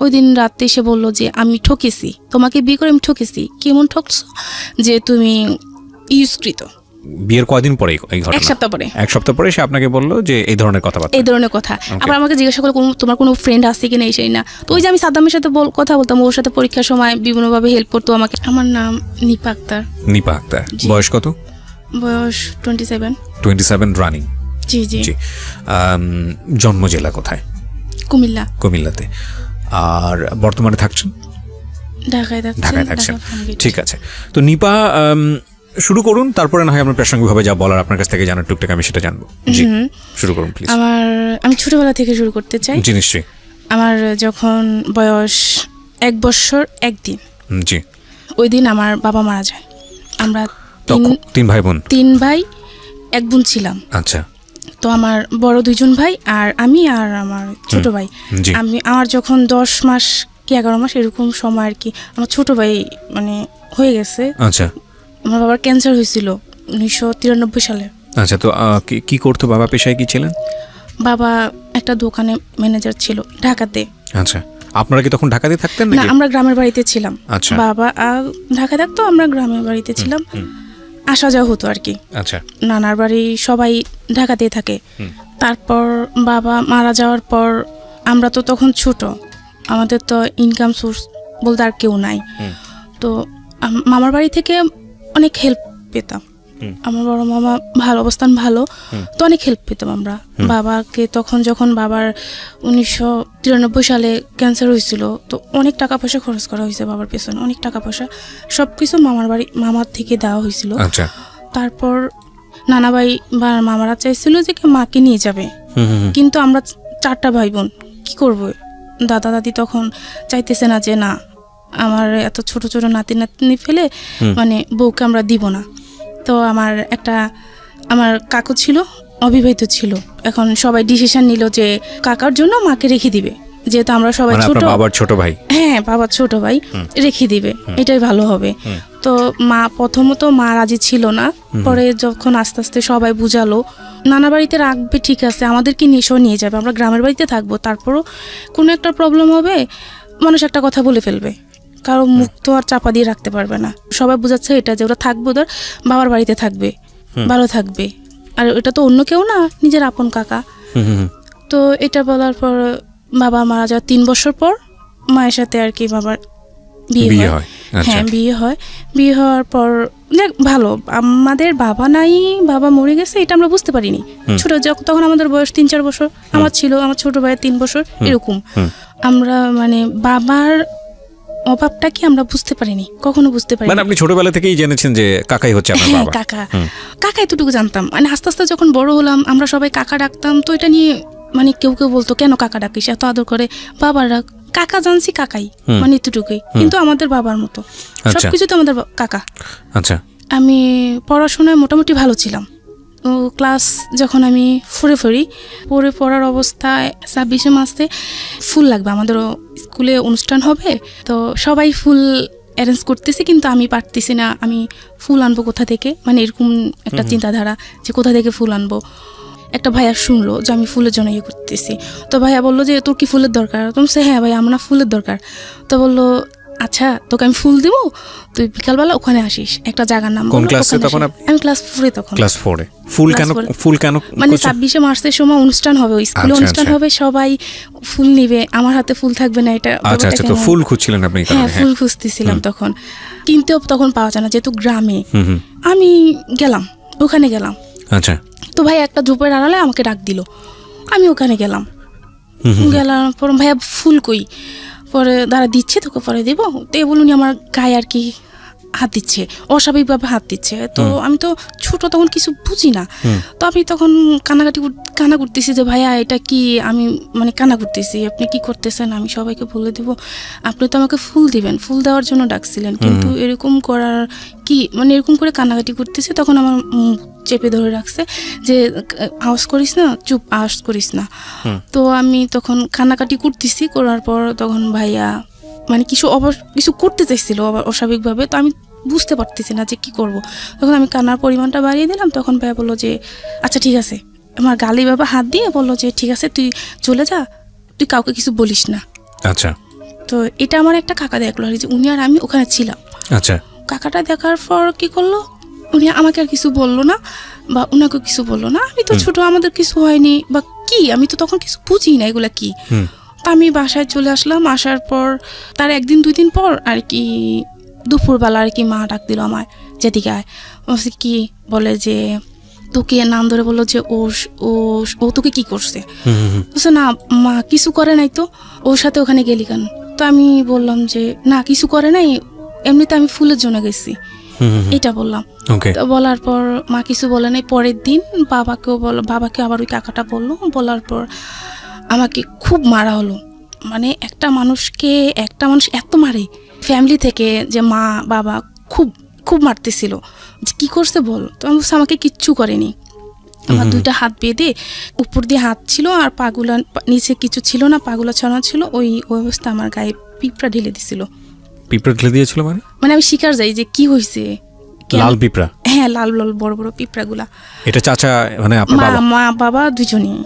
ওই দিন রাতে এসে বলল যে আমি ঠকেছি। তোমাকে বিয়ে করে আমি ঠকেছি। কেমন ঠকছ? যে তুমি ইউজকৃত। বিয়ের কয়দিন পরে এই- এক সপ্তাহ পরে। এক সপ্তাহ পরে সে আপনাকে বলল যে এই ধরনের কথাবার্তা। এই ধরনের কথা। আবার আমাকে জিজ্ঞাসা করল তোমার কোনো ফ্রেন্ড আছে কি না এই সেই না। তো ওই যে আমি সাদ্দামের সাথে কথা বলতাম ওর সাথে পরীক্ষার সময় বিভিন্নভাবে হেল্প করতো আমাকে। আমার নাম নিপা আক্তার। নিপা আক্তার। বয়স কত? বয়স twenty seven twenty seven running জি। জি। জি জন্ম জেলা কোথায়? কুমিল্লা। কুমিল্লাতে। আর বর্তমানে থাকছেন? ঢাকায় থাকছেন ঢাকায় থাকছেন। ঠিক আছে। তো নিপা শুরু করুন তারপরে না হয় আমরা প্রাসঙ্গিকভাবে যা বলার আপনার কাছ থেকে জানার টুকটাক আমি সেটা জানব। জি শুরু করুন প্লিজ আমার আমি ছোটবেলা থেকে শুরু করতে চাই। জি নিশ্চয়ই। আমার যখন বয়স এক বছর একদিন জি। ওই দিন আমার বাবা মারা যায়। আমরা তিন তিন ভাই বোন? তিন ভাই এক বোন ছিলাম। আচ্ছা। তো আমার বড় দুইজন ভাই আর আমি আর আমার ছোট ভাই। আমি আমার যখন দশ মাস কি এগারো মাস এরকম সময় আর কি আমার ছোট ভাই মানে হয়ে গেছে। আচ্ছা। আমার বাবার ক্যান্সার হয়েছিল উনিশশো তিরানব্বই সালে। আচ্ছা তো কি করতো বাবা? পেশায় কি ছিলেন? বাবা একটা দোকানে ম্যানেজার ছিল ঢাকাতে। আচ্ছা। আপনারা কি তখন ঢাকাতে থাকতেন না আমরা গ্রামের বাড়িতে ছিলাম। আচ্ছা। বাবা ঢাকা থাকতো আমরা গ্রামের বাড়িতে ছিলাম। আসা যাওয়া হতো আর কি। আচ্ছা। নানার বাড়ি সবাই ঢাকাতে থাকে। তারপর বাবা মারা যাওয়ার পর আমরা তো তখন ছোট আমাদের তো ইনকাম সোর্স বলতে আর কেউ নাই। তো মামার বাড়ি থেকে অনেক হেল্প পেতাম। আমার বড় মামা ভালো অবস্থান ভালো। তো অনেক হেল্প পেতাম আমরা। বাবাকে তখন যখন বাবার উনিশশো তিরানব্বই সালে ক্যান্সার হয়েছিল তো অনেক টাকা পয়সা খরচ করা হয়েছে বাবার পেছনে অনেক টাকা পয়সা। সব কিছু মামার বাড়ি মামার থেকে দেওয়া হয়েছিল। তারপর নানা ভাই বা মামারা চাইছিল যে কি মাকে নিয়ে যাবে। কিন্তু আমরা চারটা ভাই বোন কি করব? দাদা দাদি তখন চাইতেছে না যে না আমার এত ছোট ছোট নাতি নাতনি ফেলে মানে বউকে আমরা দিব না। তো আমার একটা আমার কাকু ছিল অবিবাহিত ছিল। এখন সবাই ডিসিশন নিল যে কাকার জন্য মাকে রেখে দিবে। যেহেতু আমরা সবাই মানে ছোট বাবার ছোট ভাই? হ্যাঁ বাবার ছোট ভাই রেখে দিবে। এটাই ভালো হবে। তো মা প্রথমত মা রাজি ছিল না। পরে যখন আস্তে আস্তে সবাই বুঝালো নানা বাড়িতে রাখবে ঠিক আছে আমাদেরকে নিয়েও নিয়ে যাবে আমরা গ্রামের বাড়িতে থাকব তারপরও কোনো একটা প্রবলেম হবে মানুষ একটা কথা বলে ফেলবে। কারও মুখ তো আর চাপা দিয়ে রাখতে পারবে না। সবাই বোঝাচ্ছে এটা যে ওরা থাকবে ওদের বাবার বাড়িতে থাকবে ভালো থাকবে। আর এটা তো অন্য কেউ না নিজের আপন কাকা। তো এটা বলার পর বাবা মারা যাওয়ার তিন বছর পর মায়ের সাথে আর কি বাবার বিয়ে হয়। হয় আচ্ছা। হ্যাঁ বিয়ে হয়। বিয়ে হওয়ার পর দেখ ভালো আমাদের বাবা নাই বাবা মরে গেছে এটা আমরা বুঝতে পারিনি। ছোট যখন তখন আমাদের বয়স তিন চার বছর। আমার ছিল আমার ছোট ভাইয়ের তিন বছর এরকম। আমরা মানে বাবার অভাবটা কি আমরা বুঝতে পারিনি? কখনো বুঝতে পারিনি। মানে আপনি ছোটবেলা থেকেই জেনেছেন যে কাকাই হচ্ছে আপনার হ্যাঁ বাবা। কাকা। কাকা এতটুকু জানতাম। মানে আস্তে আস্তে যখন বড় হলাম আমরা সবাই কাকা ডাকতাম তো এটা নিয়ে মানে কেউ কেউ বলতো কেন কাকা ডাকিস? এত আদর করে বাবার ডাক কাকা জানছি কাকাই মানে এতটুকুই। কিন্তু আমাদের বাবার মতো। আচ্ছা। সবকিছু তো আমাদের কাকা। আচ্ছা। আমি পড়াশোনায় মোটামুটি ভালো ছিলাম। ক্লাস যখন আমি ফুরে ফুরি পড়ে পড়ার অবস্থায় ছাব্বিশে মাসে ফুল লাগবে। আমাদেরও স্কুলে অনুষ্ঠান হবে তো সবাই ফুল অ্যারেঞ্জ করতেছি কিন্তু আমি পারতেছি না। আমি ফুল আনব কোথা থেকে? মানে এরকম একটা চিন্তাধারা যে কোথা থেকে ফুল আনব। একটা ভাইয়া শুনলো যে আমি ফুলের জন্য ইয়ে করতেছি। তো ভাইয়া বলল যে তোর কি ফুলের দরকার? তো সে হ্যাঁ ভাই আমার ফুলের দরকার। তো বলল আচ্ছা তোকে আমি ফুল দিব? তুই বিকালবেলা ওখানে আসিস। একটা জায়গার নাম কোন ক্লাসে তখন আমি ক্লাস ফোরে তখন। ক্লাস ফোরে ফুল কেন ফুল কেন মানে? ছাব্বিশে মার্চের সময় অনুষ্ঠান হবে ওই স্কুলে আচ্ছা, অনুষ্ঠান আচ্ছা। হবে সবাই ফুল নিবে। আমার হাতে ফুল থাকবে না এটা আচ্ছা আচ্ছা তো ফুল খুঁজছিলেন আপনি হ্যাঁ কারণে, হ্যাঁ। ফুল খুঁজতেছিলাম তখন। কিনতেও তখন পাওয়া যায় না যেহেতু গ্রামে। আমি গেলাম ওখানে গেলাম। আচ্ছা। তো ভাই একটা ঝোপের আড়ালে আমাকে ডাক দিল। আমি ওখানে গেলাম। গেলাম পর ভাইয়া ফুল কই? পরে দাঁড়া দিচ্ছে তোকে পরে দেবো। তো এ বলুন আমার গায়ে আর কি হাত দিচ্ছে অস্বাভাবিকভাবে হাত দিচ্ছে। তো আমি তো ছোট তখন কিছু বুঝি না। তো আমি তখন কানাকাটি কর- কানা করতেছি যে ভাইয়া এটা কি? আমি মানে কানা করতেছি আপনি কি করতেছেন? আমি সবাইকে বলে দেব। আপনি তো আমাকে ফুল দিবেন ফুল দেওয়ার জন্য ডাকছিলেন। কিন্তু এরকম করার কি মানে এরকম করে কানাকাটি করতেছে তখন আমার চেপে ধরে রাখছে যে আওয়াজ করিস না চুপ আওয়াজ করিস না। তো আমি তখন কান্নাকাটি করতেছি করার পর তখন ভাইয়া মানে কিছু অবশ কিছু করতে চাইছিল আবার অস্বাভাবিকভাবে তো আমি বুঝতে পারতেছি না যে কি করব। তখন আমি কান্নার পরিমাণটা বাড়িয়ে দিলাম তখন ভাইয়া বলল যে আচ্ছা ঠিক আছে। আমার গালি বাবা হাত দিয়ে বলল যে ঠিক আছে তুই চলে যা তুই কাউকে কিছু বলিস না। আচ্ছা। তো এটা আমার একটা কাকা দেখল আর উনি আর আমি ওখানে ছিলাম। আচ্ছা। কাকাটা দেখার পর কি করল? উনি আমাকে আর কিছু বলল না বা ওনাকে কিছু বলল না। আমি তো ছোট আমাদের কিছু হয়নি। বা কি? আমি তো তখন কিছু বুঝি না এগুলা কি। তা আমি বাসায় চলে আসলাম আসার পর তার একদিন দুই দিন পর আর কি দুপুরবেলা আর কি মা ডাক দিল আমার যেদিকে আয়। কি? বলে যে তোকে নাম ধরে বলল যে ও ও ও তোকে কি করছে। বলছে না মা কিছু করে নাই তো। ওর সাথে ওখানে গেলি কেন? তো আমি বললাম যে না কিছু করে নাই। এমনিতে আমি ফুলের জন্য গেছি। এটা বললাম। তো বলার পর মা কিছু বলে নাই। পরের দিন বাবাকেও বল বাবাকে আবার ওই কাকাটা বলল। বলার পর আমাকে খুব মারা হলো। মানে একটা মানুষকে একটা মানুষ এত মারে। ফ্যামিলি থেকে যে মা বাবা খুব খুব মারতেছিল। যে কী করছে বল? তো আমি আমাকে কিচ্ছু করেনি। আমার দুইটা হাত বেঁধে উপর দিয়ে হাত ছিল আর পাগুলা নিচে কিছু ছিল না পাগুলা ছাড়ানো ছিল। ওই ওই অবস্থা আমার গায়ে পিঁপড়া ঢেলে দিছিল। পিঁপড়া ঠেলে দিয়েছিল মানে? মানে আমি শিকার যাই যে কি হয়েছে লাল পিঁপড়া? হ্যাঁ লাল লাল বড় বড় পিঁপড়াগুলা। এটা চাচা মানে আপনার মা বাবা? মা বাবা দুজনেই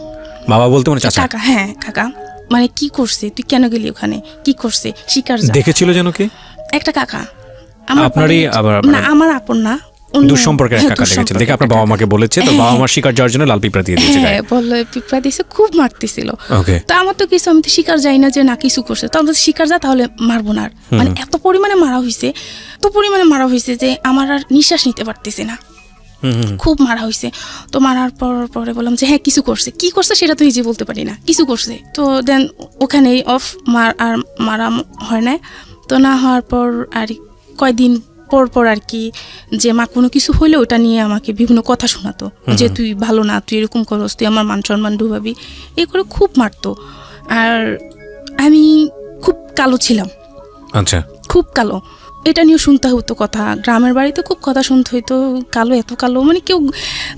বাবা বলতে মানে চাচা? কাকা হ্যাঁ কাকা। মানে কি করছে? তুই কেন গেলি ওখানে? কি করছে? শিকার। দেখেছিল যেন কি? একটা কাকা। আপনারই পরে- আবার না আমার আপন না। দুঃসম্পর্কের এক হ্যাঁ, কাকা দেখেছেন দেখে আপনার বাবা মাকে বলেছে তো বাবা মার শিকার যাওয়ার জন্য লাল পিঁপড়া দিয়ে দিয়েছে হ্যাঁ বলল পিঁপড়া দিয়েছে খুব মারতেছিল। ওকে। তো আমার তো কিছু আমি তো শিকার যাই না যে না কিছু করছে। তো আমরা শিকার যা তাহলে মারবো না মানে এত পরিমাণে মারা হয়েছে এত পরিমাণে মারা হয়েছে যে আমার আর নিঃশ্বাস নিতে পারতেছে না। খুব মারা হয়েছে তো মারার পর পরে বললাম যে হ্যাঁ কিছু করছে। কি করছে সেটা তো নিজে বলতে পারি না। কিছু করছে। তো দেন ওখানেই অফ মার আর মারা হয় না তো না হওয়ার পর আর কয়দিন পর পর আর কি যে মা কোনো কিছু হইলে ওটা নিয়ে আমাকে বিভিন্ন কথা শোনাতো। যে তুই ভালো না তুই এরকম করস তুই আমার মান সম্মান ডুবাবি। এই করে খুব মারতো। আর আমি খুব কালো ছিলাম। আচ্ছা। খুব কালো। এটা নিয়ে শুনতে হতো কথা। গ্রামের বাড়িতে খুব কথা শুনতে হইতো। কালো এত কালো। মানে কেউ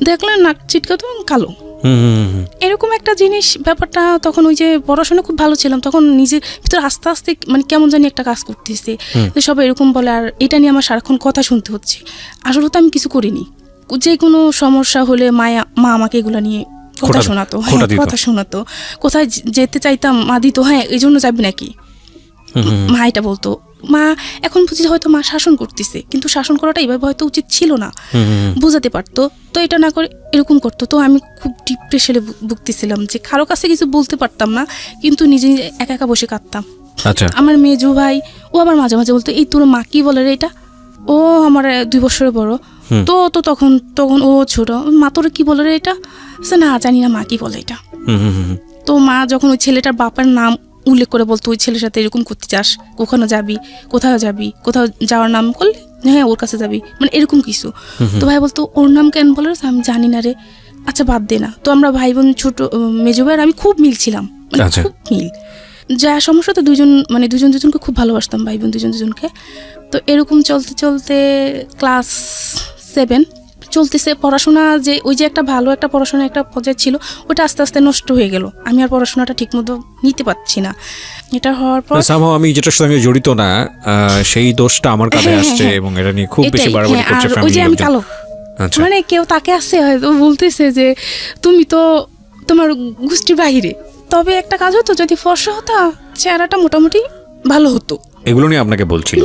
দেখলে নাক চিটকাতো কালো। এরকম একটা জিনিস ব্যাপারটা তখন ওই যে পড়াশোনা খুব ভালো ছিলাম তখন নিজের ভিতরে আস্তে আস্তে মানে কেমন জানি একটা কাজ করতেছে। সবাই এরকম বলে আর এটা নিয়ে আমার সারাক্ষণ কথা শুনতে হচ্ছে। আসলে তো আমি কিছু করিনি। যে কোনো সমস্যা হলে মায়া মা আমাকে এগুলো নিয়ে কথা শোনাতো হ্যাঁ কথা শোনাতো। কোথায় যেতে চাইতাম মা দিত হ্যাঁ এই জন্য যাবি নাকি? মা এটা বলতো মা এখন বুঝি হয়তো মা শাসন করতেছে কিন্তু শাসন করাটা এইভাবে হয়তো উচিত ছিল না। বোঝাতে পারতো। তো এটা না করে এরকম করতো। তো আমি খুব ডিপ্রেশনে ভুগতেছিলাম যে কারও কাছে কিছু বলতে পারতাম না কিন্তু নিজে নিজে একা একা বসে কাঁদতাম। আচ্ছা। আমার মেজু ভাই ও আবার মাঝে মাঝে বলতো এই তোর মা কি বলে রে এটা? ও আমার দুই বছরের বড়। তো তো তখন তখন ও ছোট মা তোর কি বলে রে এটা? সে না জানি না মা কি বলে এটা। তো মা যখন ওই ছেলেটার বাবার নাম উল্লেখ করে বলতো ওই ছেলের সাথে এরকম করতে চাস কখনো যাবি কোথাও যাবি কোথাও যাওয়ার নাম করলে হ্যাঁ ওর কাছে যাবি। মানে এরকম কিছু। তো ভাই বলতো ওর নাম কেন বলে আমি জানি না রে। আচ্ছা বাদ দে না। তো আমরা ভাই বোন ছোট মেজো ভাই আর আমি খুব মিল ছিলাম মানে আচ্ছা। খুব মিল। যা সমস্যা তো দুজন মানে দুজন দুজনকে খুব ভালোবাসতাম ভাই বোন দুজন দুজনকে। তো এরকম চলতে চলতে ক্লাস সেভেন চলতেছে পড়াশোনা যে ওই যে একটা ভালো একটা পড়াশোনা একটা পর্যায়ে ছিল ওটা আস্তে আস্তে নষ্ট হয়ে গেল। আমি আর পড়াশোনাটা ঠিকমতো নিতে পারছি না। এটা হওয়ার পর আমি যেটার সঙ্গে জড়িত না সেই দোষটা আমার কাছে হ্যাঁ, আসছে হ্যাঁ। এবং এটা নিয়ে খুব বেশি বাড়াবাড়ি হ্যাঁ, করছে আর ওই যে আমি কালো আচ্ছা। মানে কেউ তাকে আসছে হয়তো বলতেছে যে তুমি তো তোমার গোষ্ঠীর বাইরে তবে একটা কাজ হতো যদি ফর্সা হতো চেহারাটা মোটামুটি ভালো হতো। এগুলো নিয়ে আপনাকে বলছিল?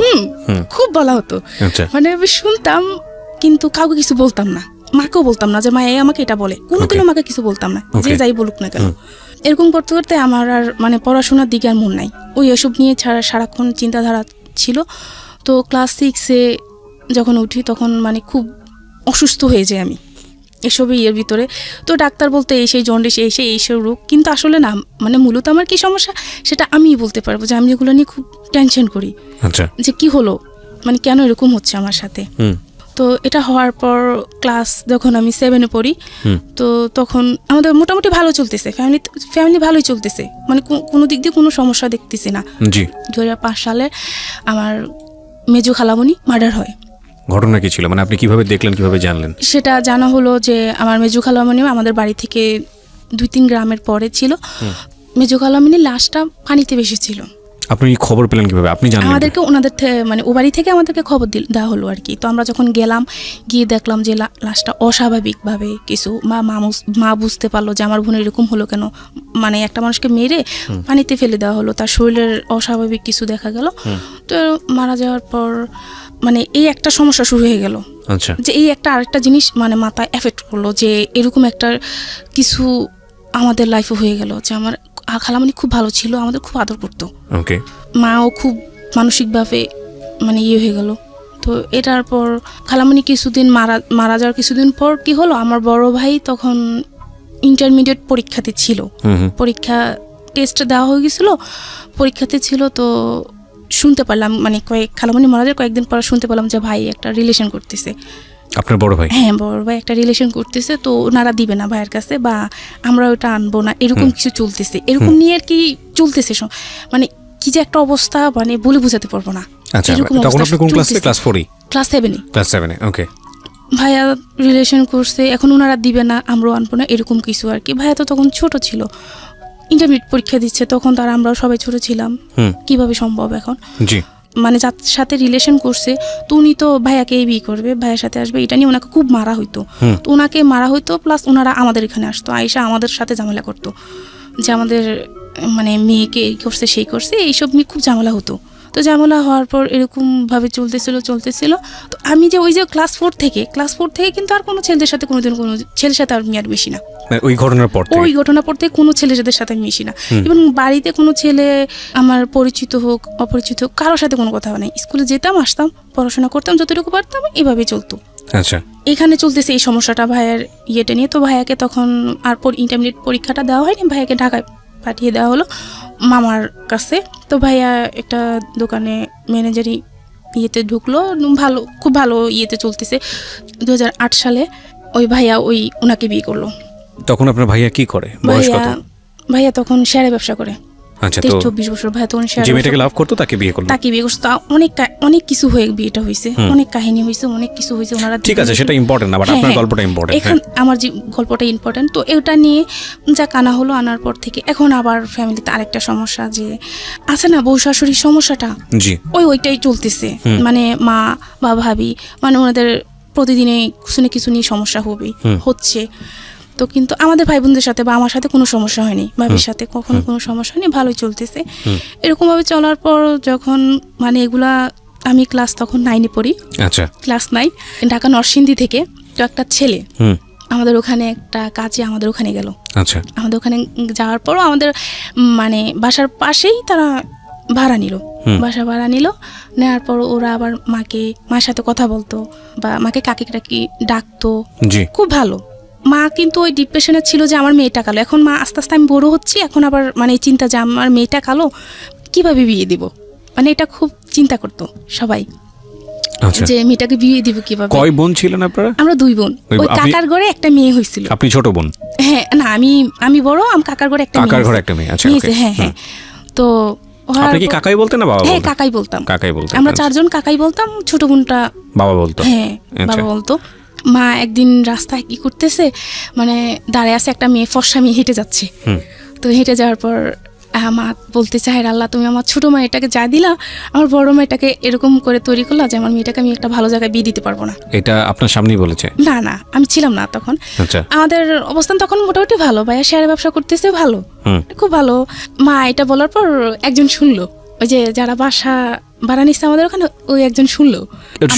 খুব বলা হতো। আচ্ছা। মানে আমি শুনতাম কিন্তু কাউকে কিছু বলতাম না। মাকেও বলতাম না যে মা এই আমাকে এটা বলে। কোনোদিনও মাকে কিছু বলতাম না যে যাই বলুক না কেন। এরকম করতে করতে আমার আর মানে পড়াশোনার দিকে আর মন নাই। ওই এসব নিয়ে ছাড়া সারাক্ষণ চিন্তাধারা ছিল। তো ক্লাস সিক্সে যখন উঠি তখন মানে খুব অসুস্থ হয়ে যাই আমি এসবই এর ভিতরে। তো ডাক্তার বলতে এই সেই জন্ডিস এই সেই এই সেই রোগ। কিন্তু আসলে না মানে মূলত আমার কি সমস্যা সেটা আমিই বলতে পারব যে আমি এগুলো নিয়ে খুব টেনশন করি। আচ্ছা। যে কি হলো? মানে কেন এরকম হচ্ছে আমার সাথে? তো এটা হওয়ার পর ক্লাস যখন আমি সেভেনে পড়ি তো তখন আমাদের মোটামুটি ভালো চলতেছে। ফ্যামিলি ফ্যামিলি ভালোই চলতেছে। মানে কোনো দিক দিয়ে কোনো সমস্যা দেখতেছি না। জি। দু হাজার পাঁচ সালে আমার মেজু খালামণি মার্ডার হয়। ঘটনা কি ছিল? মানে আপনি কীভাবে দেখলেন কীভাবে জানলেন? সেটা জানা হলো যে আমার মেজু খালামণি আমাদের বাড়ি থেকে দুই তিন গ্রামের পরে ছিল। মেজু খালামণির লাশটা পানিতে ভেসেছিল। আপনি খবর পেলেন কীভাবে? আপনি জানলেন কি? আমাদেরকে ওনাদের মানে ও বাড়ি থেকে আমাদেরকে খবর দিল দেওয়া হলো আর কি। তো আমরা যখন গেলাম গিয়ে দেখলাম যে লাশটা অস্বাভাবিকভাবে কিছু মা মা মা বুঝতে পারল যে আমার বোনের এরকম হলো কেন। মানে একটা মানুষকে মেরে পানিতে ফেলে দেওয়া হলো তার শরীরের অস্বাভাবিক কিছু দেখা গেল। তো মারা যাওয়ার পর মানে এই একটা সমস্যা শুরু হয়ে গেল। আচ্ছা। যে এই একটা আরেকটা জিনিস মানে মাথায় এফেক্ট করল যে এরকম একটা কিছু আমাদের লাইফে হয়ে গেল যে আমার আ- খালামণি খুব ভালো ছিল আমাদের খুব আদর করতো। ওকে মাও খুব মানসিকভাবে মানে ইয়ে হয়ে গেল। তো এটার পর খালামণি কিছুদিন মারা মারা যাওয়ার কিছুদিন পর কি হলো? আমার বড় ভাই তখন ইন্টারমিডিয়েট পরীক্ষাতে ছিল। পরীক্ষা টেস্ট দেওয়া হয়ে গেছিল পরীক্ষাতে ছিল তো শুনতে পারলাম মানে কয়েক খালামণি মারা যাওয়ার কয়েকদিন পর শুনতে পেলাম যে ভাই একটা রিলেশন করতেছে। আপনার বড় ভাই? হ্যাঁ বড় ভাই একটা রিলেশন করতেছে তো ওনারা দিবে না ভাইয়ের কাছে বা আমরা ওটা আনব না এরকম কিছু চলতেছে। এরকম নিয়ে আর কি চলতেছে মানে কি যে একটা অবস্থা মানে বলে বোঝাতে পারব না। আচ্ছা তখন আপনি কোন ক্লাসে ক্লাস ফোরই ক্লাস সেভেনে ক্লাস সেভেনে ওকে ভাইয়া রিলেশন করছে এখন ওনারা দিবে না আমরাও আনব না এরকম কিছু আর কি। ভাইয়া তো তখন ছোট ছিল। ইন্টারমিডিয়েট পরীক্ষা দিচ্ছে তখন তার আমরাও সবাই ছোট ছিলাম। কীভাবে সম্ভব এখন? জি। মানে যার সাথে রিলেশন করছে তো উনি তো ভাইয়াকে এই বিয়ে করবে ভাইয়ের সাথে আসবে এটা নিয়ে ওনাকে খুব মারা হইতো। তো ওনাকে মারা হইতো প্লাস ওনারা আমাদের এখানে আসতো আয়েশা আমাদের সাথে ঝামেলা করতো। যে আমাদের মানে মেয়েকে এই করছে সেই করছে এইসব নিয়ে খুব ঝামেলা হতো। তো ঝামেলা হওয়ার পর এরকমভাবে চলতেছিল চলতেছিল। তো আমি যে ওই যে ক্লাস ফোর থেকে ক্লাস ফোর থেকে কিন্তু আর কোনো ছেলেদের সাথে কোনোদিন কোনো ছেলের সাথে আর আমি আর মিশি না। মানে ওই ঘটনার পর ওই ঘটনা পর থেকে কোনো ছেলেদের সাথে আমি মিশি না। এবং বাড়িতে কোনো ছেলে আমার পরিচিত হোক অপরিচিত হোক কারোর সাথে কোনো কথা নেই। স্কুলে যেতাম আসতাম পড়াশোনা করতাম যতটুকু পারতাম এভাবেই চলতো। আচ্ছা। এখানে চলতেছে এই সমস্যাটা ভাইয়ের ইয়েটা নিয়ে। তো ভাইয়াকে তখন আর ইন্টারমিডিয়েট পরীক্ষাটা দেওয়া হয়নি। ভাইয়াকে ঢাকায় পাঠিয়ে দেওয়া হলো মামার কাছে। তো ভাইয়া একটা দোকানে ম্যানেজারি ইয়েতে ঢুকলো ভালো খুব ভালো ইয়েতে চলতেছে। দু হাজার আট সালে ওই ভাইয়া ওই ওনাকে বিয়ে করল। তখন আপনার ভাইয়া কি করে? ভাইয়া ভাইয়া তখন শেয়ারে ব্যবসা করে। আচ্ছা তেইশ চব্বিশ বছর ভাইয়া তখন শেয়ারে যে মেয়েটাকে লাভ করতো তাকে বিয়ে করল? তাকে বিয়ে করছে। তা অনেক কা- অনেক কিছু হয়ে বিয়েটা হয়েছে। অনেক কাহিনী হয়েছে অনেক কিছু হয়েছে ওনারা ঠিক আছে সেটা ইম্পর্টেন্ট না বাট হ্যাঁ, আপনার হ্যাঁ। গল্পটা ইম্পর্টেন্ট এখন আমার যে গল্পটা ইম্পর্টেন্ট তো এটা নিয়ে যা কানা হলো আনার পর থেকে এখন আবার ফ্যামিলিতে আরেকটা সমস্যা যে আছে না বউ শাশুড়ির সমস্যাটা? জি। ওই ওইটাই চলতেছে। মানে মা বা ভাবি মানে ওনাদের প্রতিদিনে কিছু না কিছু নিয়ে সমস্যা হবে হচ্ছে। তো কিন্তু আমাদের ভাই বোনদের সাথে বা আমার সাথে কোনো সমস্যা হয়নি। ভাবির সাথে কখনো কোনো সমস্যা হয়নি ভালোই চলতেছে। এরকমভাবে চলার পর যখন মানে এগুলা আমি ক্লাস তখন নাইনে পড়ি। আচ্ছা। ক্লাস নাইন ঢাকা নরসিংদী থেকে তো একটা ছেলে আমাদের ওখানে একটা কাজে আমাদের ওখানে গেল। আচ্ছা। আমাদের ওখানে যাওয়ার পরও আমাদের মানে বাসার পাশেই তারা ভাড়া নিল। বাসা ভাড়া নিল নেওয়ার পর ওরা আবার মাকে মার সাথে কথা বলতো বা মাকে কাকে ডাকতো। খুব ভালো। মা কিন্তু ওই ডিপ্রেশনে ছিল যে আমার মেয়েটা কালো। এখন মা আস্তে আস্তে আমি বড় হচ্ছি এখন আবার মানে চিন্তা যে আমার মেয়েটা কালো কীভাবে বিয়ে দিব? মানে এটা খুব চিন্তা করতো সবাই। আচ্ছা। যে মেয়েটাকে বিয়ে দিব কীভাবে? কয় বোন ছিলেন আপনারা? আমরা দুই বোন। ওই কাকার ঘরে একটা মেয়ে হয়েছিল। আপনি ছোট বোন? হ্যাঁ না আমি আমি বড় আম কাকার ঘরে একটা কাকার ঘরে একটা মেয়ে, আচ্ছা, হ্যাঁ হ্যাঁ। তো আপনি কি কাকাই বলতেন না বাবা হ্যাঁ কাকাই বলতাম। কাকাই বলতেন আমরা আচ্ছা। চারজন কাকাই বলতাম ছোট বোনটা বাবা বলতো। হ্যাঁ আচ্ছা। বাবা বলতো। মা একদিন রাস্তায় কি করতেছে? মানে দাঁড়ায় আছে একটা মেয়ে ফর্সা মেয়ে হেঁটে যাচ্ছে। তো হেঁটে যাওয়ার পর মা বলতে চায় আল্লাহ তুমি আমার ছোট মেয়েটাকে যা দিলা আমার বড় মেয়েটাকে এরকম করে তৈরি করলা যে আমার মেয়েটাকে আমি একটা ভালো জায়গায় বিয়ে দিতে পারব না। এটা আপনার সামনেই বলেছে? না না আমি ছিলাম না তখন। আচ্ছা। আমাদের অবস্থান তখন মোটামুটি ভালো ভাইয়া শেয়ারে ব্যবসা করতেছে ভালো। খুব ভালো। মা এটা বলার পর একজন শুনলো। ওই যে যারা বাসা ভাড়া নিচ্ছে আমাদের ওখানে ওই একজন শুনলো।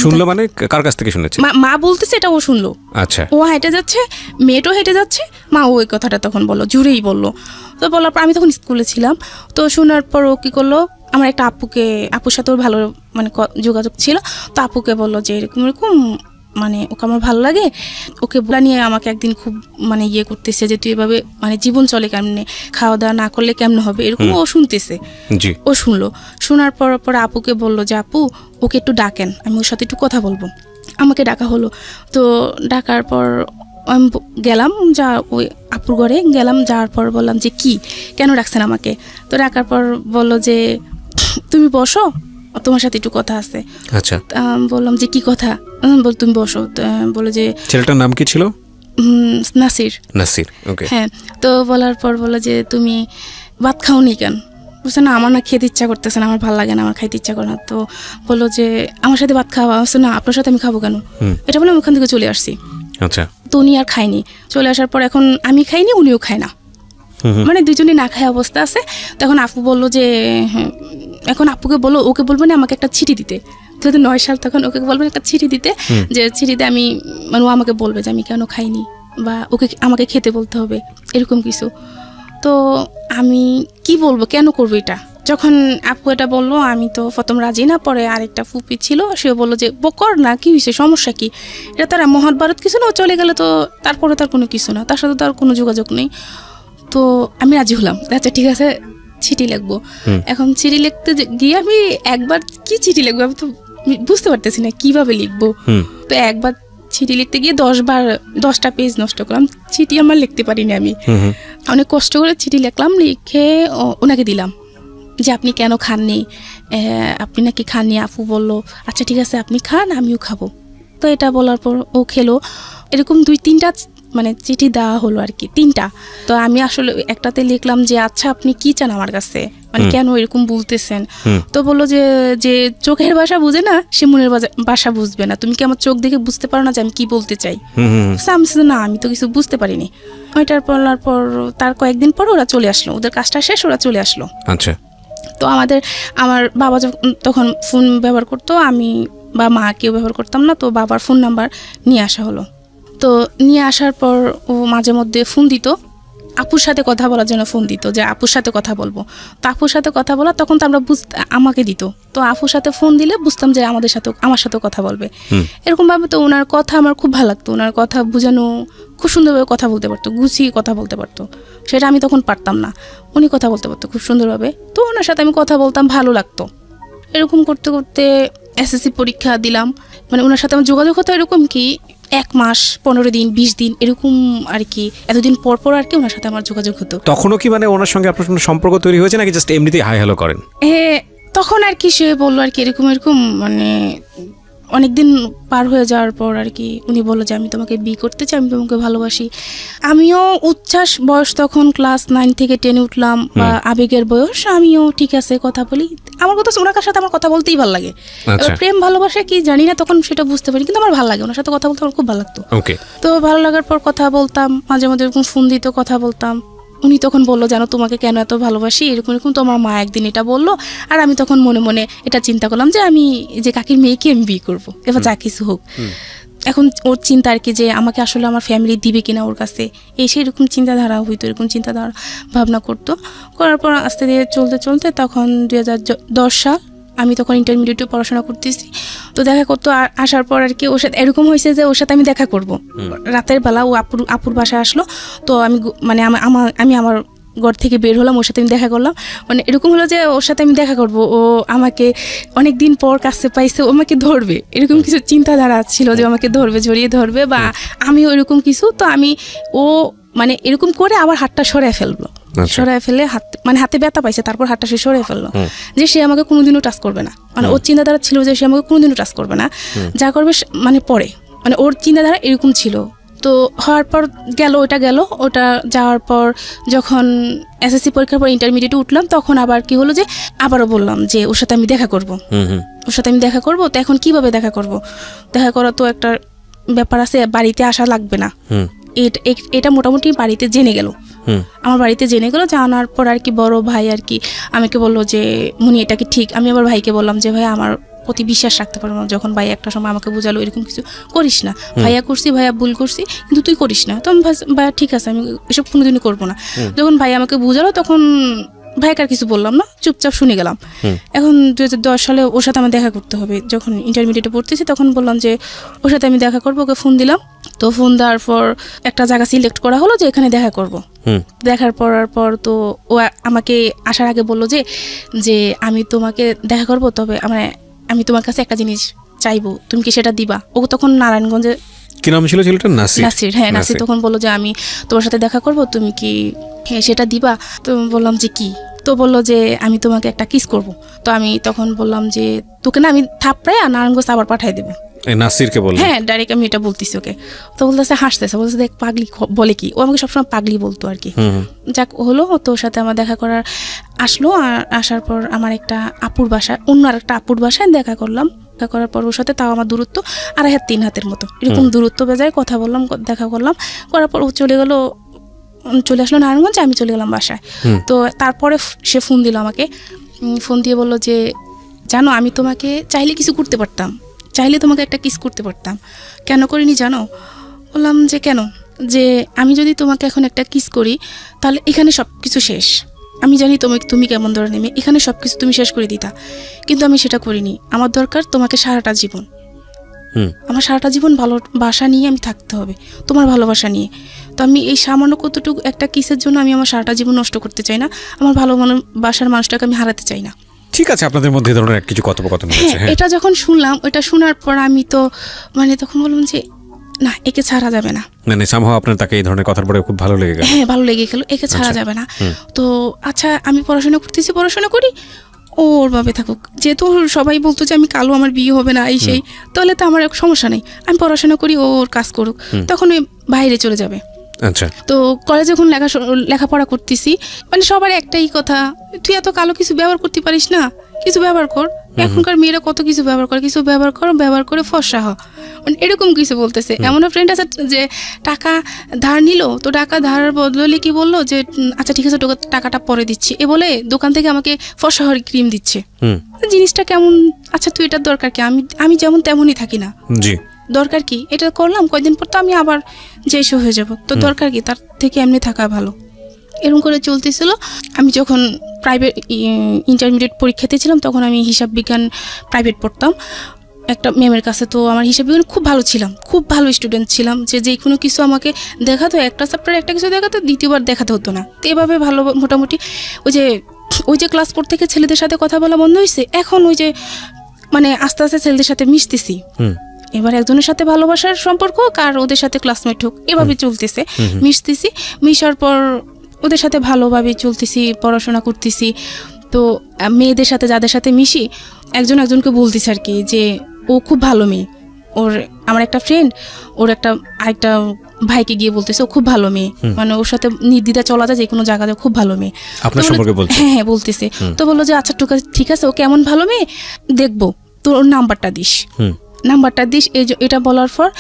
শুনলো মানে কার কাছ থেকে শুনেছে? মা বলতেছে এটা ও শুনলো। আচ্ছা। ও হেঁটে যাচ্ছে মেয়েটাও হেঁটে যাচ্ছে মা ওই কথাটা তখন বলল জুড়েই বলল। তো বলার পর আমি তখন স্কুলে ছিলাম তো শোনার পর ও কী করল আমার একটা আপুকে আপুর সাথে ওর ভালো মানে যোগাযোগ ছিল তো আপুকে বলল যে এরকম এরকম মানে ওকে আমার ভালো লাগে ওকে বলা নিয়ে আমাকে একদিন খুব মানে ইয়ে করতেছে যে তুই এভাবে মানে জীবন চলে কেমনে? খাওয়া দাওয়া না করলে কেমন হবে? এরকম ও শুনতেছে। ও শুনলো। শোনার পর পর আপুকে বলল যে আপু ওকে একটু ডাকেন আমি ওর সাথে একটু কথা বলব। আমাকে ডাকা হলো। তো ডাকার পর আমি গেলাম যা ওই আপুর ঘরে গেলাম যাওয়ার পর বললাম যে কি? কেন ডাকছেন আমাকে? তো ডাকার পর বলল যে তুমি বসো। তোমার সাথে একটু কথা আছে। আচ্ছা। বললাম যে কি কথা? বল তুমি বসো। বলল যে ছেলেটার নাম কি ছিল? নাসির। নাসির ওকে। হ্যাঁ তো বলার পর বলল যে তুমি ভাত খাওনি কেন? বলছে না আমার না খেতে ইচ্ছা করতেছে না আমার ভালো লাগে না আমার খাইতে ইচ্ছা করে না। তো বলল যে আমার সাথে ভাত খাওয়া? বলছে না আপনার সাথে আমি খাব কেন? এটা বলে আমি ওখান থেকে চলে আসছি। আচ্ছা। তো উনি আর খায়নি। চলে আসার পর এখন আমি খাইনি উনিও খায় না। মানে দুজনেই না খায় অবস্থা আছে। তখন আপু বলল যে হ্যাঁ, এখন আপুকে বলল ওকে বলব না আমাকে একটা চিঠি দিতে। দু হাজার নয় সাল তখন ওকে বলবেন একটা চিঠি দিতে যে চিঠিতে আমি মানে ও আমাকে বলবে যে আমি কেন খাইনি বা ওকে আমাকে খেতে বলতে হবে এরকম কিছু। তো আমি কি বলব কেন করব এটা? যখন আপু এটা বলল আমি তো প্রথম রাজি না পরে আরেকটা ফুপি ছিল সে বলল যে "ব- কর না কি হয়েছে সমস্যা কি? এটা তারা মহাভারত কিছু না ও চলে গেলে তো তারপরে তার কোনো কিছু না তার সাথে তার কোনো যোগাযোগ নেই। তো আমি রাজি হলাম। আচ্ছা ঠিক আছে চিঠি লিখব। এখন চিঠি লিখতে গিয়ে আমি একবার কি চিঠি লিখব? আমি তো বুঝতে পারতেছি না কীভাবে লিখব? তো একবার চিঠি লিখতে গিয়ে দশ বার দশটা পেজ নষ্ট করলাম। চিঠি আমার লিখতে পারিনি আমি। অনেক কষ্ট করে চিঠি লিখলাম লিখে ওনাকে দিলাম যে আপনি কেন খাননি? আপনি নাকি খাননি? আপু বলল আচ্ছা ঠিক আছে আপনি খান আমিও খাব। তো এটা বলার পর ও খেলো। এরকম দুই তিনটা মানে চিঠি দেওয়া হলো আর কি তিনটা। তো আমি আসলে একটাতে লিখলাম যে আচ্ছা আপনি কি চান আমার কাছে? মানে কেন এরকম বলতেছেন? তো বলল যে যে চোখের ভাষা বুঝে না সে মনের ভাষা বুঝবে না। তুমি কি আমার চোখ দেখে বুঝতে পারো না যে আমি কি বলতে চাই? না আমি তো কিছু বুঝতে পারিনি। ওইটার বলার পর তার কয়েকদিন পর ওরা চলে আসলো। ওদের কাজটা শেষ ওরা চলে আসলো। আচ্ছা। তো আমাদের আমার বাবা যখন তখন ফোন ব্যবহার করতো আমি বা মা কেউ ব্যবহার করতাম না তো বাবার ফোন নাম্বার নিয়ে আসা হলো। তো নিয়ে আসার পর ও মাঝে মধ্যে ফোন দিত। আপুর সাথে কথা বলার জন্য ফোন দিত যে আপুর সাথে কথা বলব। তো আপুর সাথে কথা বলা তখন তো আমরা বুঝতে আমাকে দিত। তো আপুর সাথে ফোন দিলে বুঝতাম যে আমাদের সাথে আমার সাথে কথা বলবে। এরকমভাবে তো ওনার কথা আমার খুব ভালো লাগতো। ওনার কথা বোঝানো খুব সুন্দরভাবে কথা বলতে পারতো গুছিয়ে কথা বলতে পারতো। সেটা আমি তখন পারতাম না। উনি কথা বলতে পারতো খুব সুন্দরভাবে। তো ওনার সাথে আমি কথা বলতাম ভালো লাগতো। এরকম করতে করতে এসএসসি পরীক্ষা দিলাম। মানে ওনার সাথে আমার যোগাযোগ হতো এরকম কি এক মাস পনেরো দিন বিশ দিন এরকম আর কি। এতদিন পর পর আর কি ওনার সাথে আমার যোগাযোগ হতো। তখনও কি মানে ওনার সঙ্গে আপনার কোনো সম্পর্ক তৈরি হয়েছে নাকি জাস্ট এমনিতেই হাই হ্যালো করেন? এ তখন আর কি সে বলল আর কি এরকম এরকম মানে অনেকদিন পার হয়ে যাওয়ার পর আর কি উনি বলল যে আমি তোমাকে বি করতে চাই আমি তোমাকে ভালোবাসি। আমিও উচ্ছ্বাস বয়স তখন ক্লাস নাইন থেকে টেনে উঠলাম বা আবেগের বয়স আমিও ঠিক আছে কথা বলি। আমার কথা ওনার সাথে আমার কথা বলতেই ভালো লাগে। আচ্ছা। এবার প্রেম ভালোবাসা কি জানি না তখন সেটা বুঝতে পারি কিন্তু আমার ভালো লাগে। ওনার সাথে কথা বলতে আমার খুব ভালো লাগতো। তো ভালো লাগার পর কথা বলতাম মাঝে মাঝে এরকম ফোন দিত কথা বলতাম। উনি তখন বলল জানো তোমাকে কেন এত ভালোবাসি? এরকম এরকম তোমার মা একদিন এটা বলল আর আমি তখন মনে মনে এটা চিন্তা করলাম যে আমি যে কাকির মেয়েকে আমি বিয়ে করব এবার যা কিছু হোক। এখন ওর চিন্তা আর কি যে আমাকে আসলে আমার ফ্যামিলি দিবে কিনা ওর কাছে এই সেই রকম চিন্তাধারা হইতো এরকম চিন্তাধারা ভাবনা করতো। করার পর আস্তে ধীরে চলতে চলতে তখন দু হাজার দশ সাল আমি তখন ইন্টারমিডিয়েটে পড়াশোনা করতেছি। তো দেখা করতো আসার পর আর কি ওর সাথে এরকম হয়েছে যে ওর সাথে আমি দেখা করব। রাতের বেলা ও আপুর আপুর বাসায় আসলো তো আমি মানে আমার আমি আমার ঘর থেকে বের হলাম ওর সাথে আমি দেখা করলাম। মানে এরকম হলো যে ওর সাথে আমি দেখা করব ও আমাকে অনেক দিন পর কাছে পাইছে ও আমাকে ধরবে। এরকম কিছু চিন্তাধারা ছিল যে আমাকে ধরবে জড়িয়ে ধরবে বা আমিও এরকম কিছু তো আমি ও মানে এরকম করে আবার হাতটা সরায় ফেলব আচ্ছা। সরায় ফেলে হাত মানে হাতে ব্যথা পাইছে তারপর হাতটা সে সরিয়ে ফেলল। যে সে আমাকে কোনোদিনও টাচ করবে না। মানে ওর চিন্তাধারা ছিল যে সে আমাকে কোনোদিনও টাচ করবে না। যা করবে মানে পরে। মানে ওর চিন্তাধারা এরকম ছিল। তো হওয়ার পর গেল ওটা গেল। ওটা যাওয়ার পর যখন এসএসসি পরীক্ষার পর ইন্টারমিডিয়েটে উঠলাম তখন আবার কি হলো যে আবারও বললাম যে ওর সাথে আমি দেখা করব। ওর সাথে আমি দেখা করব। তো এখন কীভাবে দেখা করব? দেখা করা তো একটা ব্যাপার আছে বাড়িতে আসা লাগবে না। এটা এটা মোটামুটি বাড়িতে জেনে গেল। আমার বাড়িতে জেনে গেলো জানার পর আর কি বড় ভাই আর কি আমাকে বলল যে মুনি এটা কি ঠিক? আমি আবার ভাইকে বললাম যে ভাই আমার প্রতি বিশ্বাস রাখতে পারব না। যখন ভাই একটা সময় আমাকে বোঝালো এরকম কিছু করিস না। ভাইয়া করছি ভাইয়া ভুল করছি কিন্তু তুই করিস না। তো আমি ভাইয়া ঠিক আছে আমি এসব কোনোদিনই করব না। যখন ভাই আমাকে বোঝালো তখন ভাইকে আর কিছু বললাম না চুপচাপ শুনে গেলাম। এখন দু হাজার দশ সালে ওর সাথে আমার দেখা করতে হবে। যখন ইন্টারমিডিয়েটে পড়তেছি তখন বললাম যে ওর সাথে আমি দেখা করব ওকে ফোন দিলাম। তো ফোন দেওয়ার পর একটা জায়গা সিলেক্ট করা হলো যে এখানে দেখা করব। দেখার পরার পর তো ও আমাকে আসার আগে বলল যে যে আমি তোমাকে দেখা করব তবে আমার আমি তোমার কাছে একটা জিনিস চাইব। তুমি কি সেটা দিবা? ও তখন নারায়ণগঞ্জে কি নাম ছিল ছেলেটা নাসির। নাসির হ্যাঁ নাসির তখন বলল যে আমি তোমার সাথে দেখা করব তুমি কি হ্যাঁ সেটা দিবা? তো বললাম যে কি? তো বলল যে আমি তোমাকে একটা কিস করব। তো আমি তখন বললাম যে তোকে না আমি থাপড়ায় আর নারায়ণগঞ্জ আবার পাঠাই দেবো। নাসিরকে বললেন হ্যাঁ ডাইরেক্ট আমি এটা বলতেছি ওকে। তো বলতেছে হাসতেছে। বলতেছে দেখ পাগলি বলে কি ও আমাকে সবসময় পাগলি বলতো আর কি। যাক হলো তো ওর সাথে আমার দেখা করার আসলো। আর আসার পর আমার একটা আপুর বাসা অন্য আর একটা আপুর বাসায় দেখা করলাম। দেখা করার পর ওর সাথে তাও আমার দূরত্ব আড়াই হাত তিন হাতের মতো। এরকম দূরত্ব বেজায় কথা বললাম দেখা করলাম করার পর ও চলে গেল চলে আসলো নারায়ণগঞ্জে আমি চলে গেলাম বাসায়। তো তারপরে সে ফোন দিল আমাকে ফোন দিয়ে বলল যে জানো আমি তোমাকে চাইলে কিছু করতে পারতাম চাইলে তোমাকে একটা কিস করতে পারতাম। কেন করিনি জানো? বললাম যে কেন? যে আমি যদি তোমাকে এখন একটা কিস করি তাহলে এখানে সব কিছু শেষ। আমি জানি তুমি তুমি কেমন ধরনের মেয়ে। এখানে সব কিছু তুমি শেষ করে দিতা। কিন্তু আমি সেটা করিনি। আমার দরকার তোমাকে সারাটা জীবন। হুম। আমার সারাটা জীবন ভালোবাসা নিয়ে আমি থাকতে হবে। তোমার ভালোবাসা নিয়ে। তো আমি এই সামান্য কতটুকু একটা কিসের জন্য আমি আমার সারাটা জীবন নষ্ট করতে চাই না আমার ভালো মনে- বাসার মানুষটাকে আমি হারাতে চাই না। ঠিক আছে আপনাদের মধ্যে ধরনের কিছু কথোপকথন হ্যাঁ হ্যাঁ। এটা যখন শুনলাম এটা শোনার পর আমি তো মানে তখন বললাম যে না একে ছাড়া যাবে না। মানে সামহাও আপনার তাকে এই ধরনের কথার পরে খুব ভালো লেগে গেল। হ্যাঁ ভালো লেগে গেল একে ছাড়া আচ্ছা। যাবে না। তো আচ্ছা আমি পড়াশোনা করতেছি পড়াশোনা করি ওর ভাবে থাকুক। যেহেতু সবাই বলতো যে আমি কালো আমার বিয়ে হবে না এই সেই তাহলে তো আমার সমস্যা নেই। আমি পড়াশোনা করি ও ওর কাজ করুক। তখন ওই বাইরে চলে যাবে। আচ্ছা। তো কলেজে যখন লেখা লেখাপড়া করতেছি মানে সবার একটাই কথা তুই এত কালো কিছু ব্যবহার করতে পারিস না কিছু ব্যবহার কর। এখনকার মেয়েরা কত কিছু ব্যবহার করে কিছু ব্যবহার কর ব্যবহার করে ফর্সা হ। মানে এরকম কিছু বলতেছে। এমন ফ্রেন্ড আছে যে টাকা ধার নিল তো টাকা ধারের বদলে কি বলল যে আচ্ছা ঠিক আছে টাকাটা পরে দিচ্ছি। এ বলে দোকান থেকে আমাকে ফর্সা হওয়ার ক্রিম দিচ্ছে। হুম। জিনিসটা কেমন আচ্ছা তুই এটার দরকার কি? আমি আমি যেমন তেমনই থাকি না। জি। দরকার কি? এটা করলাম কয়দিন পর তো আমি আবার যেসব হয়ে যাব। তো দরকার কি? তার থেকে এমনি থাকা ভালো। এরকম করে চলতেছিল। আমি যখন প্রাইভেট ইন্টারমিডিয়েট পরীক্ষাতে ছিলাম তখন আমি হিসাব বিজ্ঞান প্রাইভেট পড়তাম। একটা ম্যামের কাছে তো আমার হিসাব বিজ্ঞান খুব ভালো ছিলাম খুব ভালো স্টুডেন্ট ছিলাম। যে যে কোনো কিছু আমাকে দেখাতো একটা চ্যাপ্টার একটা কিছু দেখাতো দ্বিতীয়বার দেখাতে হতো না। তো এভাবে ভালো মোটামুটি ওই যে ওই যে ক্লাস ফোর থেকে ছেলেদের সাথে কথা বলা বন্ধ হয়েছে এখন ওই যে মানে আস্তে আস্তে ছেলেদের সাথে মিশতেছি। হুম। এবার একজনের সাথে ভালোবাসার সম্পর্ক হোক আর ওদের সাথে ক্লাসমেট হোক এভাবে চলতেছে। মিশতেছি মিশার পর ওদের সাথে ভালোভাবে চলতেছি পড়াশোনা করতেছি। তো মেয়েদের সাথে যাদের সাথে মিশি একজন একজনকে বলতেছে আর কি যে ও খুব ভালো মেয়ে। ওর আমার একটা ফ্রেন্ড ওর একটা আরেকটা ভাইকে গিয়ে বলতেছে ও খুব ভালো মেয়ে। মানে ওর সাথে নির্দ্বিধা চলা যায় যে কোনো জায়গায় খুব ভালো মেয়ে। আপনার সম্পর্কে বলছে? হ্যাঁ হ্যাঁ বলতেছে। তো বলল যে আচ্ছা ঠিক আছে ঠিক আছে ও কেমন ভালো মেয়ে? দেখব। তোর ওর নাম্বারটা দিস। নাম্বারটা দিস, এই এটা বলার পর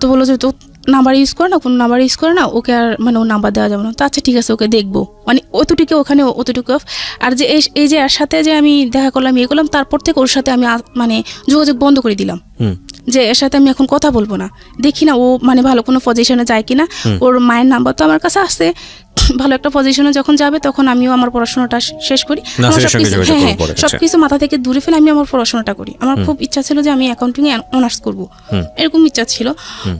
তো বলল যে তো নাম্বার ইউজ করে না কোনো নাম্বার ইউজ করে না ওকে আর মানে ও নাম্বার দেওয়া যাবে না। তো আচ্ছা ঠিক আছে, ওকে দেখব। মানে অতটুকু ওখানে অতটুকু অফ আর যে এই- যে এর সাথে যে আমি দেখা করলাম ইয়ে করলাম, তারপর থেকে ওর সাথে আমি মানে যোগাযোগ বন্ধ করে দিলাম। হুম। যে এর সাথে আমি এখন কথা বলব না। দেখি না ও মানে ভালো কোনো পজিশনে যায় কিনা। ওর মায়ের নাম্বার তো আমার কাছে আসছে। ভালো একটা পজিশনে যখন যাবে তখন আমিও আমার পড়াশোনাটা শেষ করি। হ্যাঁ হ্যাঁ। সবকিছু মাথা থেকে দূরে ফেলে আমি আমার পড়াশোনাটা করি। আমার খুব ইচ্ছা ছিল যে আমি অ্যাকাউন্টিংয়ে অনার্স করব। এরকম ইচ্ছা ছিল।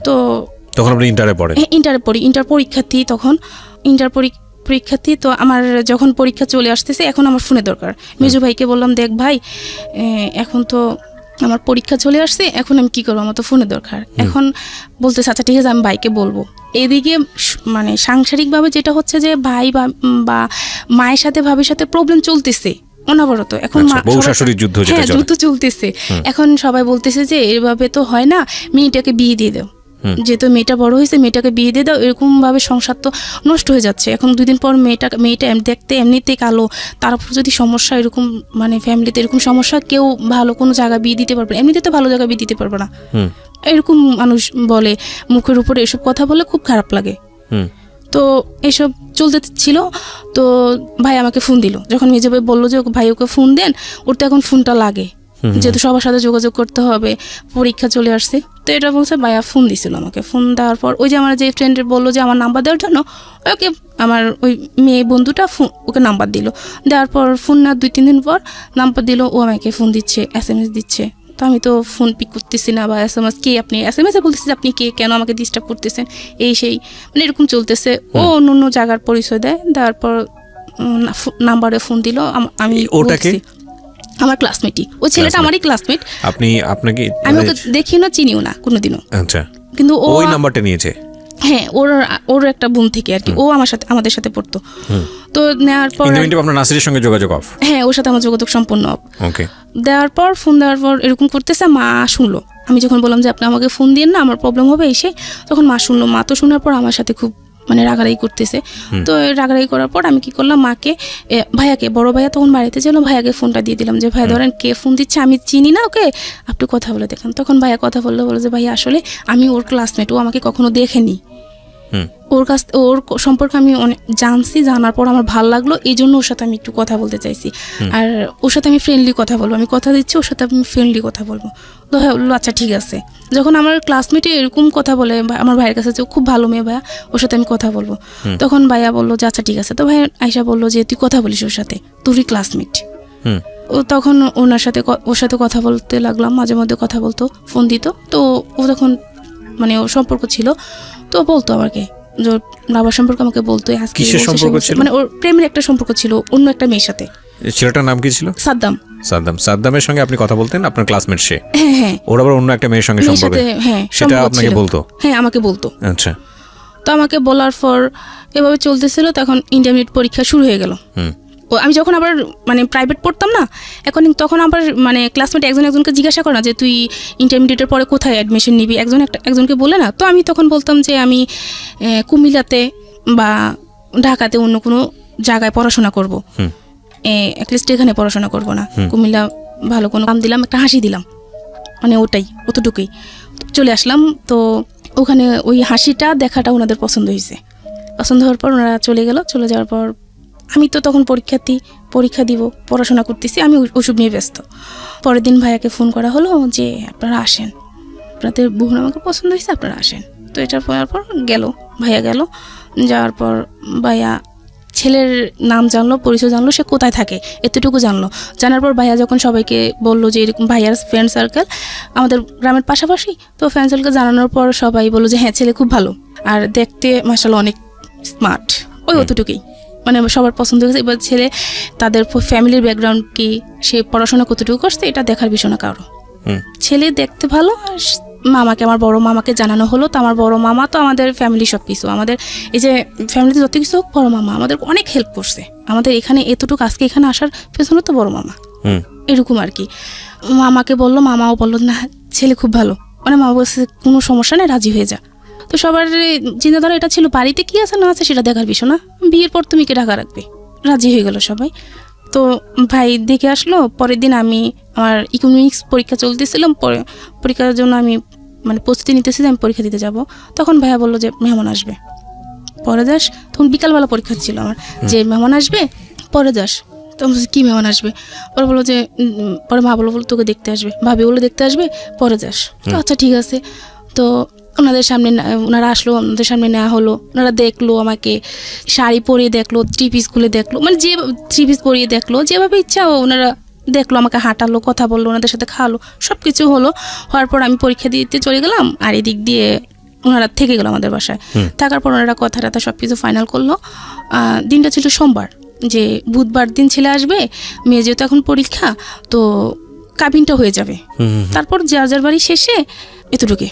তো তখন আপনি ইন্টারে হ্যাঁ, ইন্টারে পড়ি। ইন্টার পরীক্ষার্থী তখন। ইন্টার পরী- পরীক্ষার্থী তো আমার যখন পরীক্ষা চলে আসতেছে এখন আমার ফোনে দরকার। মেজু ভাইকে বললাম দেখ ভাই এখন তো আমার পরীক্ষা চলে আসছে এখন আমি কি করব? আমার তো ফোনের দরকার। এখন বলতে আচ্ছা ঠিক আছে আমি ভাইকে বলব। এদিকে মানে সাংসারিকভাবে যেটা হচ্ছে যে ভাই বা বা মায়ের সাথে ভাবির সাথে প্রবলেম চলতেছে অনবরত। এখন আচ্ছা, মা- বউ শাশুড়ির যুদ্ধ হ্যাঁ যুদ্ধ চলতেছে। এখন সবাই বলতেছে যে এভাবে তো হয় না মেয়েটাকে বিয়ে দিয়ে দাও। যেহেতু মেয়েটা বড় হয়েছে মেয়েটাকে বিয়ে দিয়ে দাও এরকম ভাবে সংসার তো নষ্ট হয়ে যাচ্ছে। এখন দুদিন পর মেয়েটা মেয়েটা দেখতে এমনিতে কালো তারপর যদি সমস্যা এরকম মানে ফ্যামিলিতে এরকম সমস্যা কেউ ভালো কোনো জায়গা বিয়ে দিতে পারবে। এমনিতে তো ভালো জায়গা বিয়ে দিতে পারবে না। এরকম মানুষ বলে মুখের উপরে এসব কথা বলে খুব খারাপ লাগে। তো এসব চলতে ছিল তো ভাই আমাকে ফোন দিল। যখন মেজে ভাই বলল যে ভাই ওকে ফোন দেন ওর তো এখন ফোনটা লাগে। যেহেতু সবার সাথে যোগাযোগ করতে হবে পরীক্ষা চলে আসছে তো এটা বলছে ভাইয়া ফোন দিছিল আমাকে ফোন দেওয়ার পর ওই যে আমার যে ফ্রেন্ডের বলল যে আমার নাম্বার দেওয়ার জন্য ওকে আমার ওই মেয়ে বন্ধুটা ফোন ওকে নাম্বার দিল। দেওয়ার পর ফোন না দুই তিন দিন পর নাম্বার দিল ও আমাকে ফোন দিচ্ছে এস এম এস দিচ্ছে। তো আমি তো ফোন পিক করতেছি না বা এস এম এস কে আপনি এস এম এসে বলতেছি যে আপনি কে কেন আমাকে ডিস্টার্ব করতেছেন? এই সেই মানে এরকম চলতেছে। ও অন্য অন্য জায়গার পরিচয় দেয় দেওয়ার পর নাম্বারে ফোন দিল আমি ওটা কে? বলছি, আমার ক্লাসমেটই ও ছেলেটা আমারই ক্লাসমেট আপনি আপনাকে আমি ওকে দেখিও না চিনিও না কোনোদিনও। আচ্ছা। কিন্তু ও ওই নাম্বারটা নিয়েছে? হ্যাঁ ওর ওর একটা বোন থেকে আর কি। ও আমার সাথে আমাদের সাথে পড়তো। তো নেওয়ার পর আপনার নাসিরের সঙ্গে যোগাযোগ অফ হ্যাঁ ওর সাথে আমার যোগাযোগ সম্পূর্ণ off। ওকে দেওয়ার পর ফোন দেওয়ার পর এরকম করতেছে মা শুনলো। আমি যখন বললাম যে আপনি আমাকে ফোন দিন না আমার প্রবলেম হবে এসে তখন মা শুনলো। মা তো শোনার পর আমার সাথে খুব মানে রাগারাগি করতেছে। তো রাগারাগি করার পর আমি কি করলাম মাকে ভাইয়াকে বড় ভাইয়া তখন বাড়িতে যেন ভাইয়াকে ফোনটা দিয়ে দিলাম যে ভাইয়া ধরেন কে ফোন দিচ্ছে আমি চিনি না ওকে আপনি কথা বলে দেখেন। তখন ভাইয়া কথা বলল বলো যে ভাইয়া আসলে আমি ওর ক্লাসমেট ও আমাকে কখনো দেখেনি। ওর কাছ ওর সম্পর্কে আমি অনেক জানছি জানার পর আমার ভালো লাগল এই জন্য ওর সাথে আমি একটু কথা বলতে চাইছি। আর ওর সাথে আমি ফ্রেন্ডলি কথা বলব। আমি কথা দিচ্ছি ওর সাথে আমি ফ্রেন্ডলি কথা বলব। তো হ্যাঁ বলল আচ্ছা ঠিক আছে। যখন আমার ক্লাসমেটে এরকম কথা বলে আমার ভাইয়ের কাছে যে খুব ভালো মেয়ে ভাইয়া ওর সাথে আমি কথা বলব। তখন ভাইয়া বলল যে আচ্ছা ঠিক আছে। তো ভাই আয়সা বলল যে তুই কথা বলিস ওর সাথে তোরই ক্লাসমেট ও তখন ওনার সাথে ওর সাথে কথা বলতে লাগলাম মাঝে মধ্যে কথা বলতো ফোন দিত। তো ও তখন মানে ওর সম্পর্ক ছিল। তো বলতো আমাকে বাবার সম্পর্কে আমাকে বলতো আজকে সম্পর্ক ছিল? মানে ওর প্রেমের একটা সম্পর্ক ছিল অন্য একটা মেয়ের সাথে। ছেলেটার নাম কি ছিল? সাদ্দাম। সাদ্দাম। সাদ্দামের সঙ্গে আপনি কথা বলতেন? আপনার ক্লাসমেট সে? হ্যাঁ হ্যাঁ। ওর আবার অন্য একটা মেয়ের সঙ্গে সম্পর্ক? হ্যাঁ সেটা আপনাকে বলতো? হ্যাঁ আমাকে বলতো। আচ্ছা। তো আমাকে বলার পর এভাবে চলতেছিল তখন ইন্টারমিডিয়েট পরীক্ষা শুরু হয়ে গেল। হুম। আমি যখন আবার মানে প্রাইভেট পড়তাম না এখন তখন আবার মানে ক্লাসমেট একজন একজনকে জিজ্ঞাসা করে না যে তুই ইন্টারমিডিয়েটের পরে কোথায় অ্যাডমিশন নিবি? একজন একটা একজনকে বলে না। তো আমি তখন বলতাম যে আমি কুমিল্লাতে বা ঢাকাতে অন্য কোনো জায়গায় পড়াশোনা করব। অ্যাটলিস্ট এখানে পড়াশোনা করব না। কুমিল্লা ভালো কোনো কাম দিলাম একটা হাসি দিলাম। মানে ওটাই অতটুকুই। চলে আসলাম তো ওখানে ওই হাসিটা দেখাটা ওনাদের পছন্দ হয়েছে পছন্দ হওয়ার পর ওনারা চলে গেল চলে যাওয়ার পর আমি তো তখন পরীক্ষার্থী পরীক্ষা দিব পড়াশোনা করতেছি আমি ও- ওসব নিয়ে ব্যস্ত। পরের দিন ভাইয়াকে ফোন করা হলো যে আপনারা আসেন। আপনাদের বোন আমাকে পছন্দ হয়েছে আপনারা আসেন। তো এটা পড়ার পর গেল ভাইয়া গেল। যাওয়ার পর ভাইয়া ছেলের নাম জানলো পরিচয় জানলো সে কোথায় থাকে এতটুকু জানলো। জানার পর ভাইয়া যখন সবাইকে বলল যে এরকম ভাইয়ার ফ্রেন্ড সার্কেল আমাদের গ্রামের পাশাপাশি? তো ফ্রেন্ড সার্কেল জানানোর পর সবাই বলল যে হ্যাঁ ছেলে খুব ভালো। আর দেখতে মাসাল অনেক স্মার্ট ওই অতটুকুই। মানে সবার পছন্দ হয়েছে। এবার ছেলে তাদের ফ্যামিলির ব্যাকগ্রাউন্ড কি সে পড়াশোনা কতটুকু করছে এটা দেখার বিষয় না কারও। ছেলে দেখতে ভালো আর মামাকে আমার বড় মামাকে জানানো হলো তো আমার বড় মামা তো আমাদের ফ্যামিলি সব কিছু আমাদের এই যে ফ্যামিলিতে যত কিছু হোক বড় মামা। আমাদের অনেক হেল্প করছে। আমাদের এখানে এতটুকু আজকে এখানে আসার পেছনে তো বড় মামা। এরকম আর কি। মামাকে বলল মামাও বলল না ছেলে খুব ভালো। মানে মা বলছে কোনো সমস্যা নেই রাজি হয়ে যা। তো সবার চিন্তাধারা এটা ছিল বাড়িতে কি আছে না আছে সেটা দেখার বিষয় না। বিয়ের পর তুমি কে ঢাকা রাখবে? রাজি হয়ে গেল সবাই। তো ভাই দেখে আসলো পরের দিন আমি আমার ইকোনমিক্স পরীক্ষা চলতেছিলাম পরে পরীক্ষার জন্য আমি মানে প্রস্তুতি নিতেছি যে আমি পরীক্ষা দিতে যাব। তখন ভাইয়া বলল যে মেহমান আসবে। পরে যাস। তখন বিকালবেলা পরীক্ষা ছিল আমার যে মেহমান আসবে পরে যাস। তখন কি মেহমান আসবে? পরে বলল যে পরে মা বলল বলল, তোকে দেখতে আসবে ভাবি বলল দেখতে আসবে পরে যাস। আচ্ছা ঠিক আছে। তো ওনাদের সামনে ওনারা আসলো ওনাদের সামনে নেওয়া হলো। ওনারা দেখল আমাকে শাড়ি পরিয়ে দেখল থ্রি পিস খুলে দেখল মানে যে থ্রি পিস পরিয়ে দেখল যেভাবে ইচ্ছা ওনারা দেখল আমাকে হাঁটালো কথা বলল ওনাদের সাথে খাওয়ালো সব কিছু হলো হওয়ার পর আমি পরীক্ষা দিতে চলে গেলাম আর এদিক দিয়ে ওনারা থেকে গেলো আমাদের বাসায়। থাকার পর ওনারা কথা টাথা সব কিছু ফাইনাল করল দিনটা ছিল সোমবার যে বুধবার দিন ছেলে আসবে মেয়ে যেহেতু এখন পরীক্ষা তো কাবিনটা হয়ে যাবে। তারপর যার যার বাড়ি শেষে এতটুকু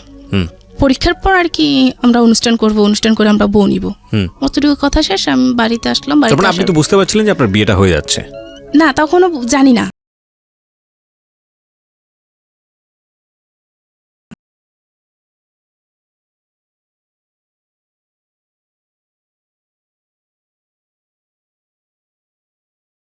পরীক্ষার পর আর কি আমরা অনুষ্ঠান করব অনুষ্ঠান করে আমরা বউ নিব। হুম। অতটুকু কথা শেষ আমি বাড়িতে আসলাম বাড়িতে আপনি তো বুঝতে পারছিলেন যে আপনার বিয়েটা হয়ে যাচ্ছে। না তখনও জানি না।